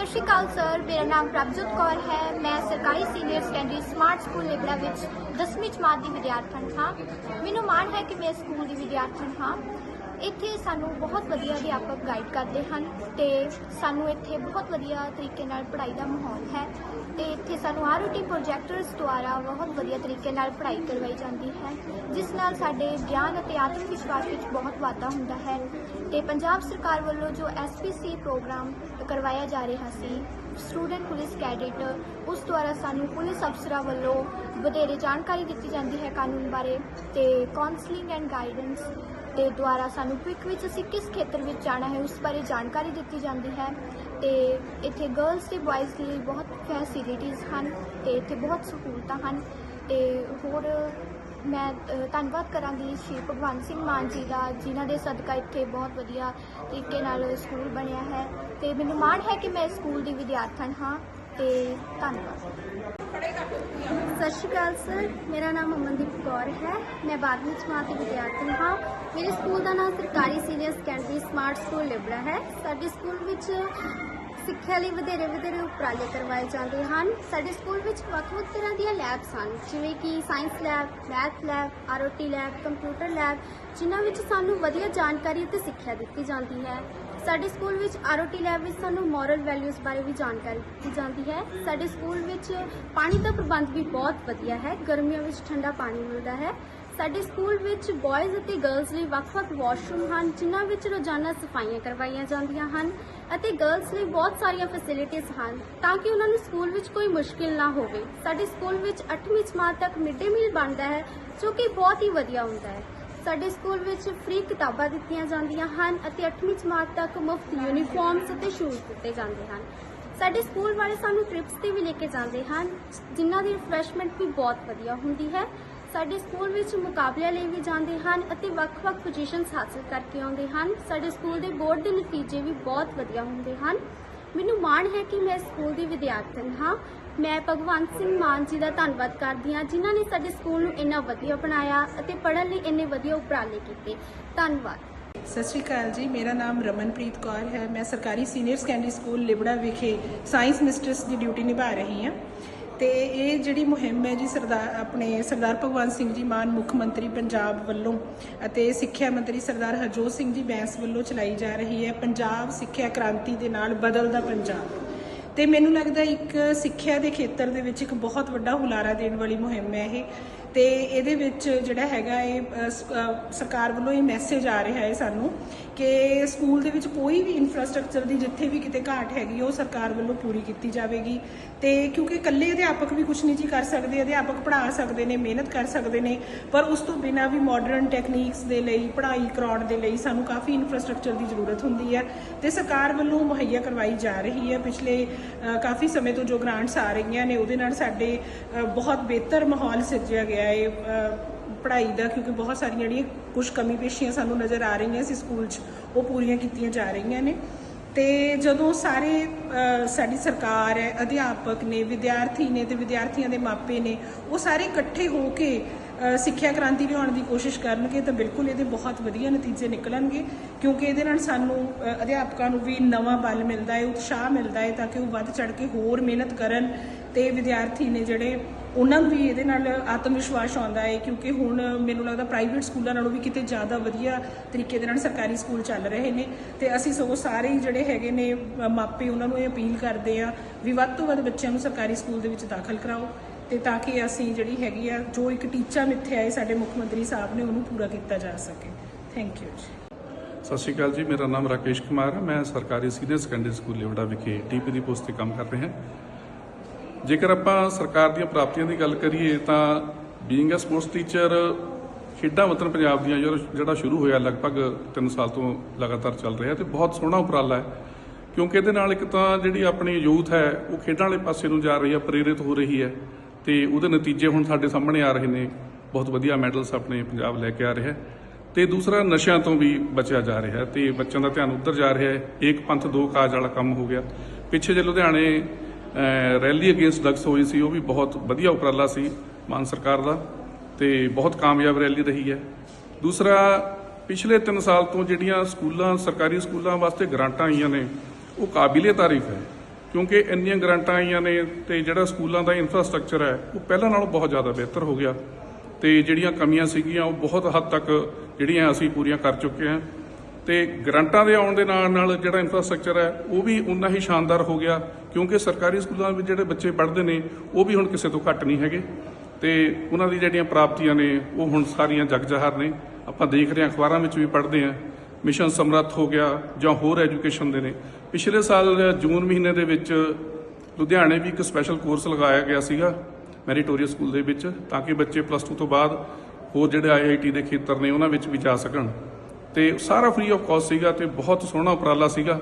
ਸਤਿ ਸ਼੍ਰੀ ਅਕਾਲ ਸਰ ਮੇਰਾ ਨਾਮ ਪ੍ਰਭਜੋਤ ਕੌਰ ਹੈ। ਮੈਂ ਸਰਕਾਰੀ senior secondary smart school Libra ਵਿੱਚ 10ਵੀਂ ਜਮਾਤ ਦੀ ਵਿਦਿਆਰਥਣ ਹਾਂ। ਮੈਨੂੰ ਮਾਣ ਹੈ ਕਿ ਮੈਂ ਸਕੂਲ ਦੀ ਵਿਦਿਆਰਥਣ ਹਾਂ। ਇੱਥੇ ਸਾਨੂੰ ਬਹੁਤ ਵਧੀਆ ਅਧਿਆਪਕ ਗਾਈਡ ਕਰਦੇ ਹਨ ਤੇ ਸਾਨੂੰ ਇੱਥੇ ਬਹੁਤ ਵਧੀਆ ਤਰੀਕੇ ਨਾਲ ਪੜ੍ਹਾਈ ਦਾ ਮਾਹੌਲ ਹੈ ਤੇ ਇੱਥੇ ਸਾਨੂੰ ਆਰਓਟੀ ਪ੍ਰੋਜੈਕਟਰਸ ਦੁਆਰਾ ਬਹੁਤ ਵਧੀਆ ਤਰੀਕੇ ਨਾਲ ਪੜ੍ਹਾਈ ਕਰਵਾਈ ਜਾਂਦੀ ਹੈ, ਜਿਸ ਨਾਲ ਸਾਡੇ ਗਿਆਨ ਅਤੇ ਆਤਮ ਵਿਸ਼ਵਾਸ ਵਿੱਚ ਬਹੁਤ ਵਾਧਾ ਹੁੰਦਾ ਹੈ। ਤੇ ਪੰਜਾਬ ਸਰਕਾਰ ਵੱਲੋਂ ਜੋ ਐਸਪੀਸੀ ਪ੍ਰੋਗਰਾਮ ਕਰਵਾਇਆ ਜਾ ਰਿਹਾ ਸੀ ਸਟੂਡੈਂਟ ਪੁਲਿਸ ਕੈਡਿਟ ਉਸ ਦੁਆਰਾ ਸਾਨੂੰ ਪੁਲਿਸ ਅਫਸਰਾਂ ਵੱਲੋਂ ਵਧੇਰੇ ਜਾਣਕਾਰੀ ਦਿੱਤੀ ਜਾਂਦੀ ਹੈ ਕਾਨੂੰਨ ਬਾਰੇ ਤੇ ਕਾਉਂਸਲਿੰਗ ਐਂਡ ਗਾਈਡੈਂਸ ਦੇ ਦੁਆਰਾ ਸਾਨੂੰ ਕੁਇਕ ਵਿੱਚ ਅਸੀਂ ਕਿਸ ਖੇਤਰ ਵਿੱਚ ਜਾਣਾ ਹੈ, ਉਸ ਬਾਰੇ ਜਾਣਕਾਰੀ ਦਿੱਤੀ ਜਾਂਦੀ ਹੈ ਤੇ ਇੱਥੇ ਗਰਲਸ ਤੇ ਬॉयਜ਼ ਲਈ ਬਹੁਤ ਫੈਸਿਲਿਟੀਆਂ ਹਨ ਤੇ ਇੱਥੇ ਬਹੁਤ ਸਹੂਲਤਾਂ ਹਨ ਤੇ ਹੋਰ ਮੈਂ ਧੰਨਵਾਦ ਕਰਾਂਗੀ ਸ਼੍ਰੀ ਭਗਵੰਤ ਸਿੰਘ ਮਾਨ ਜੀ ਦਾ, ਜਿਨ੍ਹਾਂ ਦੇ ਸਦਕਾ ਇੱਥੇ ਬਹੁਤ ਵਧੀਆ ਤਰੀਕੇ ਨਾਲ ਸਕੂਲ ਬਣਿਆ ਹੈ। ਤੇ ਮੈਨੂੰ ਮਾਣ ਹੈ ਕਿ ਮੈਂ ਸਕੂਲ ਦੀ ਵਿਦਿਆਰਥਣ ਹਾਂ, ਤੇ ਧੰਨਵਾਦ। ਸਤਿ ਸ਼੍ਰੀ ਅਕਾਲ ਸਰ, ਮੇਰਾ ਨਾਮ ਅਮਨਦੀਪ ਕੌਰ ਹੈ। ਮੈਂ 12ਵੀਂ ਜਮਾਤ ਦੀ ਵਿਦਿਆਰਥਣ ਹਾਂ। ਮੇਰੇ ਸਕੂਲ ਦਾ ਨਾਮ ਸਰਕਾਰੀ senior secondary smart school Libra ਹੈ। ਸਾਡੇ ਸਕੂਲ ਵਿੱਚ ਸਿੱਖਿਆ ਲਈ ਵਧੇਰੇ ਵਧੇਰੇ ਉਪਰਾਲੇ ਕਰਵਾਏ ਜਾਂਦੇ ਹਨ। ਸਾਡੇ ਸਕੂਲ ਵਿੱਚ ਵੱਖ-ਵੱਖ ਤਰ੍ਹਾਂ ਦੀਆਂ ਲੈਬਸ ਹਨ, ਜਿਵੇਂ ਕਿ science lab, math lab, ROT lab, computer lab, ਜਿਨ੍ਹਾਂ ਵਿੱਚ ਸਾਨੂੰ ਵਧੀਆ ਜਾਣਕਾਰੀ ਅਤੇ ਸਿੱਖਿਆ ਦਿੱਤੀ ਜਾਂਦੀ ਹੈ। ਸਾਡੇ ਸਕੂਲ ਵਿੱਚ ਆਰਓਟੀ ਲੈਬ ਵਿੱਚ ਸਾਨੂੰ ਮੋਰਲ ਵੈਲਿਊਜ਼ ਬਾਰੇ ਵੀ ਜਾਣਕਾਰੀ ਦਿੱਤੀ ਜਾਂਦੀ ਹੈ। ਸਾਡੇ ਸਕੂਲ ਵਿੱਚ ਪਾਣੀ ਦਾ ਪ੍ਰਬੰਧ ਵੀ ਬਹੁਤ ਵਧੀਆ ਹੈ, ਗਰਮੀਆਂ ਵਿੱਚ ਠੰਡਾ ਪਾਣੀ ਮਿਲਦਾ ਹੈ। ਸਾਡੇ ਸਕੂਲ ਵਿੱਚ ਬॉयਜ਼ ਅਤੇ ਗਰਲਸ ਲਈ ਵੱਖ-ਵੱਖ ਵਾਸ਼ਰੂਮ ਹਨ, ਜਿਨ੍ਹਾਂ ਵਿੱਚ ਰੋਜ਼ਾਨਾ ਸਫਾਈਆਂ ਕਰਵਾਈਆਂ ਜਾਂਦੀਆਂ ਹਨ। ਅਤੇ ਗਰਲਸ ਲਈ ਬਹੁਤ ਸਾਰੀਆਂ ਫੈਸਿਲਿਟੀਆਂ ਹਨ ਤਾਂ ਕਿ ਉਹਨਾਂ ਨੂੰ ਸਕੂਲ ਵਿੱਚ ਕੋਈ ਮੁਸ਼ਕਿਲ ਨਾ ਹੋਵੇ। ਸਾਡੇ ਸਕੂਲ ਵਿੱਚ 8ਵੀਂ ਜਮਾਤ ਤੱਕ ਮਿਡ ਡੇ ਮੀਲ ਬਣਦਾ ਹੈ, ਜੋ ਕਿ ਬਹੁਤ ਹੀ ਵਧੀਆ ਹੁੰਦਾ ਹੈ। ਸਾਡੇ ਸਕੂਲ ਵਿੱਚ ਫ੍ਰੀ ਕਿਤਾਬਾਂ ਦਿੱਤੀਆਂ ਜਾਂਦੀਆਂ ਹਨ ਅਤੇ 8ਵੀਂ ਜਮਾਤ ਤੱਕ ਮੁਫਤ ਯੂਨੀਫਾਰਮਸ ਅਤੇ ਸ਼ੂਜ਼ ਦਿੱਤੇ ਜਾਂਦੇ ਹਨ। ਸਾਡੇ ਸਕੂਲ ਵਾਲੇ ਸਾਨੂੰ ਟ੍ਰਿਪਸ ਤੇ ਵੀ ਲੈ ਕੇ ਜਾਂਦੇ ਹਨ, ਜਿਨ੍ਹਾਂ ਦੀ ਰਿਫਰੈਸ਼ਮੈਂਟ ਵੀ ਬਹੁਤ ਵਧੀਆ ਹੁੰਦੀ ਹੈ। ਸਾਡੇ ਸਕੂਲ ਵਿੱਚ ਮੁਕਾਬਲਿਆਂ ਲਈ ਵੀ ਜਾਂਦੇ ਹਨ ਅਤੇ ਵੱਖ-ਵੱਖ ਪੋਜੀਸ਼ਨਸ ਹਾਸਲ ਕਰਕੇ ਆਉਂਦੇ ਹਨ। ਸਾਡੇ ਸਕੂਲ ਦੇ ਬੋਰਡ ਦੇ ਨਤੀਜੇ ਵੀ ਬਹੁਤ ਵਧੀਆ ਹੁੰਦੇ ਹਨ। ਮੈਨੂੰ ਮਾਣ ਹੈ ਕਿ ਮੈਂ ਸਕੂਲ ਦੀ ਵਿਦਿਆਰਥਣ ਹਾਂ। ਮੈਂ ਭਗਵੰਤ ਸਿੰਘ ਮਾਨ ਜੀ ਦਾ ਧੰਨਵਾਦ ਕਰਦੀ ਹਾਂ, ਜਿਨ੍ਹਾਂ ਨੇ ਸਾਡੇ ਸਕੂਲ ਨੂੰ ਇੰਨਾ ਵਧੀਆ ਬਣਾਇਆ ਅਤੇ ਪੜ੍ਹਨ ਲਈ ਇੰਨੇ ਵਧੀਆ ਉਪਰਾਲੇ ਕੀਤੇ। ਧੰਨਵਾਦ। ਸਤਿ ਸ਼੍ਰੀ ਅਕਾਲ ਜੀ, ਮੇਰਾ ਨਾਮ ਰਮਨਪ੍ਰੀਤ ਕੌਰ ਹੈ। ਮੈਂ ਸਰਕਾਰੀ ਸੀਨੀਅਰ ਸੈਕੰਡਰੀ ਸਕੂਲ ਲਿਬੜਾ ਵਿਖੇ ਸਾਇੰਸ ਮਿਸਟਰਸ ਦੀ ਡਿਊਟੀ ਨਿਭਾ ਰਹੀ ਹਾਂ। ਤੇ ਇਹ ਜਿਹੜੀ ਮੁਹਿੰਮ ਹੈ ਜੀ ਸਰਦਾਰ, ਆਪਣੇ ਸਰਦਾਰ ਭਗਵੰਤ ਸਿੰਘ ਜੀ ਮਾਨ ਮੁੱਖ ਮੰਤਰੀ ਪੰਜਾਬ ਵੱਲੋਂ ਅਤੇ ਸਿੱਖਿਆ ਮੰਤਰੀ ਸਰਦਾਰ ਹਰਜੋਤ ਸਿੰਘ ਜੀ ਬੈਂਸ ਵੱਲੋਂ ਚਲਾਈ ਜਾ ਰਹੀ ਹੈ ਪੰਜਾਬ ਸਿੱਖਿਆ ਕ੍ਰਾਂਤੀ ਦੇ ਨਾਲ ਬਦਲਦਾ ਪੰਜਾਬ। ਤੇ ਮੈਨੂੰ ਲੱਗਦਾ ਇੱਕ ਸਿੱਖਿਆ ਦੇ ਖੇਤਰ ਦੇ ਵਿੱਚ ਇੱਕ ਬਹੁਤ ਵੱਡਾ ਹੁਲਾਰਾ ਦੇਣ ਵਾਲੀ ਮੁਹਿੰਮ ਹੈ ਇਹ। ਤੇ ਇਹਦੇ ਵਿੱਚ ਜਿਹੜਾ ਹੈਗਾ ਇਹ ਸਰਕਾਰ ਵੱਲੋਂ ਇਹ ਮੈਸੇਜ ਆ ਰਿਹਾ ਹੈ ਸਾਨੂੰ ਕਿ ਸਕੂਲ ਦੇ ਵਿੱਚ ਕੋਈ ਵੀ ਇਨਫਰਾਸਟ੍ਰਕਚਰ ਦੀ ਜਿੱਥੇ ਵੀ ਕਿਤੇ ਘਾਟ ਹੈਗੀ, ਉਹ ਸਰਕਾਰ ਵੱਲੋਂ ਪੂਰੀ ਕੀਤੀ ਜਾਵੇਗੀ। ਤੇ ਕਿਉਂਕਿ ਇਕੱਲੇ ਅਧਿਆਪਕ ਵੀ ਕੁਝ ਨਹੀਂ ਜੀ ਕਰ ਸਕਦੇ, ਅਧਿਆਪਕ ਪੜ੍ਹਾ ਸਕਦੇ ਨੇ, ਮਿਹਨਤ ਕਰ ਸਕਦੇ ਨੇ, ਪਰ ਉਸ ਤੋਂ ਬਿਨਾਂ ਵੀ ਮਾਡਰਨ ਟੈਕਨੀਕਸ ਦੇ ਲਈ, ਪੜ੍ਹਾਈ ਕਰਾਉਣ ਦੇ ਲਈ ਸਾਨੂੰ ਕਾਫੀ ਇਨਫਰਾਸਟ੍ਰਕਚਰ ਦੀ ਜ਼ਰੂਰਤ ਹੁੰਦੀ ਹੈ ਤੇ ਸਰਕਾਰ ਵੱਲੋਂ ਮੁਹੱਈਆ ਕਰਵਾਈ ਜਾ ਰਹੀ ਹੈ। ਪਿਛਲੇ ਕਾਫੀ ਸਮੇਂ ਤੋਂ ਜੋ ਗ੍ਰਾਂਟਸ ਆ ਰਹੀਆਂ ਨੇ, ਉਹਦੇ ਨਾਲ ਸਾਡੇ ਬਹੁਤ ਬਿਹਤਰ ਮਾਹੌਲ ਸਿਰਜਿਆ ਗਿਆ ਹੈ ਅ, ਪੜ੍ਹਾਈ ਦਾ ਕਿਉਂਕਿ ਬਹੁਤ ਸਾਰੀਆਂ ਜਿਹੜੀਆਂ ਕੁਝ ਕਮੀ ਪੇਸ਼ੀਆਂ ਸਾਨੂੰ ਨਜ਼ਰ ਆ ਰਹੀਆਂ ਸੀ ਸਕੂਲ 'ਚ ਉਹ ਪੂਰੀਆਂ ਕੀਤੀਆਂ ਜਾ ਰਹੀਆਂ ਨੇ। ਤੇ ਜਦੋਂ ਸਾਰੇ ਸਾਡੀ ਸਰਕਾਰ ਹੈ ਅਧਿਆਪਕ ਨੇ ਵਿਦਿਆਰਥੀ ਨੇ ਤੇ ਵਿਦਿਆਰਥੀਆਂ ਦੇ ਮਾਪੇ ਨੇ ਉਹ ਸਾਰੇ ਇਕੱਠੇ ਹੋ ਕੇ ਸਿੱਖਿਆ ਕ੍ਰਾਂਤੀ ਲਿਆਉਣ ਦੀ ਕੋਸ਼ਿਸ਼ ਕਰਨਗੇ ਤਾਂ ਬਿਲਕੁਲ ਇਹਦੇ ਬਹੁਤ ਵਧੀਆ ਨਤੀਜੇ ਨਿਕਲਣਗੇ ਕਿਉਂਕਿ ਇਹਦੇ ਨਾਲ ਸਾਨੂੰ ਅਧਿਆਪਕਾਂ ਨੂੰ ਵੀ ਨਵਾਂ ਬਲ ਮਿਲਦਾ ਹੈ ਉਤਸ਼ਾਹ ਮਿਲਦਾ ਹੈ ਤਾਂ ਕਿ ਉਹ ਵੱਧ ਚੜ ਕੇ ਹੋਰ ਮਿਹਨਤ ਕਰਨ ਤੇ ਵਿਦਿਆਰਥੀ ਨੇ ਜਿਹੜੇ ਉਹਨਾਂ ਨੂੰ ਵੀ ਇਹਦੇ ਨਾਲ ਆਤਮ ਵਿਸ਼ਵਾਸ ਆਉਂਦਾ ਹੈ, ਕਿਉਂਕਿ ਹੁਣ ਮੈਨੂੰ ਲੱਗਦਾ ਪ੍ਰਾਈਵੇਟ ਸਕੂਲਾਂ ਨਾਲੋਂ ਵੀ ਕਿਤੇ ਜ਼ਿਆਦਾ ਵਧੀਆ ਤਰੀਕੇ ਦੇ ਨਾਲ ਸਰਕਾਰੀ ਸਕੂਲ ਚੱਲ ਰਹੇ ਨੇ ਤੇ ਅਸੀਂ ਸਗੋਂ ਸਾਰੇ ਹੀ ਜਿਹੜੇ ਹੈਗੇ ਨੇ ਮਾਪੇ ਉਹਨਾਂ ਨੂੰ ਇਹ ਅਪੀਲ ਕਰਦੇ ਆ ਵੀ ਵੱਧ ਤੋਂ ਵੱਧ ਬੱਚਿਆਂ ਨੂੰ ਸਰਕਾਰੀ ਸਕੂਲ ਦੇ ਵਿੱਚ ਦਾਖਲ ਕਰਾਓ ਤੇ ਤਾਂ ਕਿ ਅਸੀਂ ਜਿਹੜੀ ਹੈਗੀ ਆ, ਜੋ ਇੱਕ ਟੀਚਾ ਮਿੱਥੇ ਆਏ ਸਾਡੇ ਮੁੱਖ ਮੰਤਰੀ ਸਾਹਿਬ ਨੇ ਉਹਨੂੰ ਪੂਰਾ ਕੀਤਾ ਜਾ ਸਕੇ। ਥੈਂਕ ਯੂ ਜੀ। ਸਤਿ ਸ਼੍ਰੀ ਅਕਾਲ ਜੀ, ਮੇਰਾ ਨਾਮ ਰਾਕੇਸ਼ ਕੁਮਾਰ ਹੈ, ਮੈਂ ਸਰਕਾਰੀ ਸੀਨੀਅਰ ਸੈਕੰਡਰੀ ਸਕੂਲ ਲਿਵੜਾ ਵਿਖੇ ਟੀਪੀ ਦੀ ਪੋਸਟ ਤੇ ਕੰਮ ਕਰ ਰਿਹਾ। ਜੇਕਰ ਆਪਾਂ ਸਰਕਾਰ ਦੀਆਂ ਪ੍ਰਾਪਤੀਆਂ ਦੀ ਗੱਲ ਕਰੀਏ ਤਾਂ ਬੀਇੰਗ ਅ ਸਪੋਰਟਸ ਟੀਚਰ ਖੇਡਾਂ ਵਤਨ ਪੰਜਾਬ ਦੀਆਂ ਜੋ- ਜਿਹੜਾ ਸ਼ੁਰੂ ਹੋਇਆ ਲਗਭਗ 3 ਸਾਲ ਤੋਂ ਲਗਾਤਾਰ ਚੱਲ ਰਿਹਾ ਤੇ ਬਹੁਤ ਸੋਹਣਾ ਉਪਰਾਲਾ ਹੈ। ਕਿਉਂਕਿ ਇਹਦੇ ਨਾਲ ਇੱਕ ਤਾਂ ਜਿਹੜੀ ਆਪਣੀ ਯੂਥ ਹੈ, ਉਹ ਖੇਡਾਂ ਵਾਲੇ ਪਾਸੇ ਨੂੰ ਜਾ ਰਹੀ ਹੈ, ਪ੍ਰੇਰਿਤ ਹੋ ਰਹੀ ਹੈ ਤੇ ਉਹਦੇ ਨਤੀਜੇ ਹੁਣ ਸਾਡੇ ਸਾਹਮਣੇ ਆ ਰਹੇ ਨੇ। ਬਹੁਤ ਵਧੀਆ ਮੈਡਲਸ ਆਪਣੇ ਪੰਜਾਬ ਲੈ ਕੇ ਆ ਰਿਹਾ ਹੈ ਤੇ ਦੂਸਰਾ ਨਸ਼ਿਆਂ ਤੋਂ ਵੀ ਬਚਿਆ ਜਾ ਰਿਹਾ ਹੈ ਤੇ ਬੱਚਿਆਂ ਦਾ ਧਿਆਨ ਉੱਧਰ ਜਾ ਰਿਹਾ ਹੈ। ਏਕ ਪੰਥ ਦੋ ਕਾਜ ਵਾਲਾ ਕੰਮ ਹੋ ਗਿਆ। ਪਿੱਛੇ ਜੇ ਲੁਧਿਆਣੇ ਰੈਲੀ ਅਗੇਂਸਟ ਡਰੱਗਸ ਹੋਈ ਸੀ, ਉਹ ਵੀ ਬਹੁਤ ਵਧੀਆ ਉਪਰਾਲਾ ਸੀ ਮਾਨ ਸਰਕਾਰ ਦਾ ਤੇ ਬਹੁਤ ਕਾਮਯਾਬ ਰੈਲੀ ਰਹੀ ਹੈ। ਦੂਸਰਾ, ਪਿਛਲੇ 3 ਸਾਲ ਤੋਂ ਜਿਹੜੀਆਂ ਸਕੂਲਾਂ, ਸਰਕਾਰੀ ਸਕੂਲਾਂ ਵਾਸਤੇ ਗ੍ਰਾਂਟਾਂ ਆਈਆਂ ਨੇ, ਉਹ ਕਾਬਿਲੇ ਤਾਰੀਫ ਹੈ, ਕਿਉਂਕਿ ਇੰਨੀਆਂ ਗ੍ਰਾਂਟਾਂ ਆਈਆਂ ਨੇ ਤੇ ਜਿਹੜਾ ਸਕੂਲਾਂ ਦਾ ਇਨਫਰਾਸਟ੍ਰਕਚਰ ਹੈ, ਉਹ ਪਹਿਲਾਂ ਨਾਲੋਂ ਬਹੁਤ ਜ਼ਿਆਦਾ ਬਿਹਤਰ ਹੋ ਗਿਆ ਤੇ ਜਿਹੜੀਆਂ ਕਮੀਆਂ ਸੀਗੀਆਂ, ਉਹ ਬਹੁਤ ਹੱਦ ਤੱਕ ਜਿਹੜੀਆਂ ਅਸੀਂ ਪੂਰੀਆਂ ਕਰ ਚੁੱਕੇ ਹਾਂ। ਤੇ ਗ੍ਰਾਂਟਾਂ ਦੇ ਆਉਣ ਦੇ ਨਾਲ ਨਾਲ ਜਿਹੜਾ ਇਨਫਰਾਸਟ੍ਰਕਚਰ ਹੈ, ਉਹ ਵੀ ਉਨਾ ਹੀ ਸ਼ਾਨਦਾਰ ਹੋ ਗਿਆ, ਕਿਉਂਕਿ ਸਰਕਾਰੀ ਸਕੂਲਾਂ ਵਿੱਚ ਜਿਹੜੇ ਬੱਚੇ ਪੜ੍ਹਦੇ ਨੇ, ਉਹ ਵੀ ਹੁਣ ਕਿਸੇ ਤੋਂ ਘੱਟ ਨਹੀਂ ਹੈਗੇ। ਤੇ ਉਹਨਾਂ ਦੀ ਜਿਹੜੀਆਂ ਪ੍ਰਾਪਤੀਆਂ ਨੇ, ਉਹ ਹੁਣ ਸਾਰੀਆਂ ਜਗਜ਼ਾਹਰ ਨੇ। ਆਪਾਂ ਦੇਖ ਰਹੇ ਹਾਂ, ਅਖਬਾਰਾਂ ਵਿੱਚ ਵੀ ਪੜ੍ਹਦੇ ਹਾਂ। ਮਿਸ਼ਨ ਸਮਰੱਥ ਹੋ ਗਿਆ, ਜਾਂ ਹੋਰ ਐਜੂਕੇਸ਼ਨ ਦੇ ਨੇ। ਪਿਛਲੇ ਸਾਲ ਜੂਨ ਮਹੀਨੇ ਦੇ ਵਿੱਚ ਲੁਧਿਆਣੇ ਵੀ ਇੱਕ ਸਪੈਸ਼ਲ ਕੋਰਸ ਲਗਾਇਆ ਗਿਆ ਸੀਗਾ ਮੈਰੀਟੋਰੀਅਸ ਸਕੂਲ ਦੇ ਵਿੱਚ, ਤਾਂ ਕਿ ਬੱਚੇ ਪਲੱਸ 2 ਤੋਂ ਬਾਅਦ ਹੋਰ ਜਿਹੜੇ ਆਈਆਈਟੀ ਦੇ ਖੇਤਰ ਨੇ, ਉਹਨਾਂ ਵਿੱਚ ਵੀ ਜਾ ਸਕਣ। ਤੇ ਸਾਰਾ ਫ੍ਰੀ ਆਫ ਕਾਸਟ ਸੀਗਾ ਤੇ ਬਹੁਤ ਸੋਹਣਾ ਉਪਰਾਲਾ ਸੀਗਾ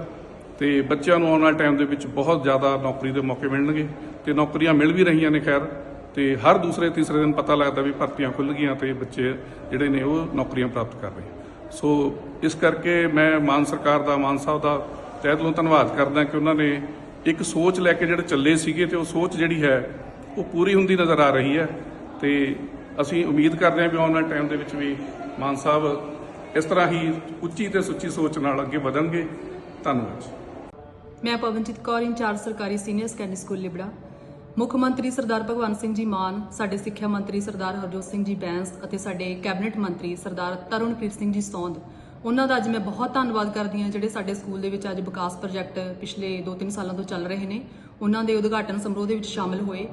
ਤੇ ਬੱਚਿਆਂ ਨੂੰ ਆਉਣ ਵਾਲੇ ਟਾਈਮ ਦੇ ਵਿੱਚ ਬਹੁਤ ਜ਼ਿਆਦਾ ਨੌਕਰੀ ਦੇ ਮੌਕੇ ਮਿਲਣਗੇ ਤੇ ਨੌਕਰੀਆਂ ਮਿਲ ਵੀ ਰਹੀਆਂ ਨੇ ਖੈਰ ਤੇ ਹਰ ਦੂਸਰੇ ਤੀਸਰੇ ਦਿਨ ਪਤਾ ਲੱਗਦਾ ਵੀ ਭਰਤੀਆਂ ਖੁੱਲ ਗਈਆਂ ਤੇ ਬੱਚੇ ਜਿਹੜੇ ਨੇ ਉਹ ਨੌਕਰੀਆਂ ਪ੍ਰਾਪਤ ਕਰ ਰਹੇ ਸੋ ਇਸ ਕਰਕੇ ਮੈਂ ਮਾਨ ਸਰਕਾਰ ਦਾ, ਮਾਨ ਸਾਹਿਬ ਦਾ ਤਹਿ ਦਿਲੋਂ ਧੰਨਵਾਦ ਕਰਦਾ ਕਿ ਉਹਨਾਂ ਨੇ ਇੱਕ ਸੋਚ ਲੈ ਕੇ ਜਿਹੜੇ ਚੱਲੇ ਸੀਗੇ ਤੇ ਉਹ ਸੋਚ ਜਿਹੜੀ ਹੈ ਉਹ ਪੂਰੀ ਹੁੰਦੀ ਨਜ਼ਰ ਆ ਰਹੀ ਹੈ ਤੇ ਅਸੀਂ ਉਮੀਦ ਕਰਦੇ ਹਾਂ ਵੀ ਆਉਣ ਵਾਲੇ ਟਾਈਮ ਦੇ ਵਿੱਚ ਵੀ ਮਾਨ ਸਾਹਿਬ ਇਸ ਤਰ੍ਹਾਂ ਹੀ ਉੱਚੀ ਤੇ ਸੁੱਚੀ ਸੋਚ ਨਾਲ ਅੱਗੇ ਵਧਣਗੇ। ਧੰਨਵਾਦ ਮੈਂ ਪਵਨਜੀਤ ਕੌਰ, ਇੰਚਾਰਜ ਸਰਕਾਰੀ ਸੀਨੀਅਰ ਸੈਕੰਡਰੀ ਸਕੂਲ ਲਿਬੜਾ। ਮੁੱਖ ਮੰਤਰੀ ਸਰਦਾਰ ਭਗਵੰਤ ਸਿੰਘ ਜੀ ਮਾਨ, ਸਾਡੇ ਸਿੱਖਿਆ ਮੰਤਰੀ ਸਰਦਾਰ ਹਰਜੋਤ ਸਿੰਘ ਜੀ ਬੈਂਸ ਅਤੇ ਸਾਡੇ ਕੈਬਨਿਟ ਮੰਤਰੀ ਸਰਦਾਰ ਤਰੁਣਪ੍ਰੀਤ ਸਿੰਘ ਜੀ ਸੌਂਦ। ਉਹਨਾਂ ਦਾ ਅੱਜ ਮੈਂ ਬਹੁਤ ਧੰਨਵਾਦ ਕਰਦੀ ਹਾਂ, ਜਿਹੜੇ ਸਾਡੇ ਸਕੂਲ ਦੇ ਵਿੱਚ ਅੱਜ ਵਿਕਾਸ ਪ੍ਰੋਜੈਕਟ ਪਿਛਲੇ 2-3 ਸਾਲਾਂ ਤੋਂ ਚੱਲ ਰਹੇ ਨੇ। ਉਹਨਾਂ ਦੇ ਉਦਘਾਟਨ ਸਮਾਰੋਹ ਦੇ ਵਿੱਚ ਸ਼ਾਮਲ ਹੋਏ।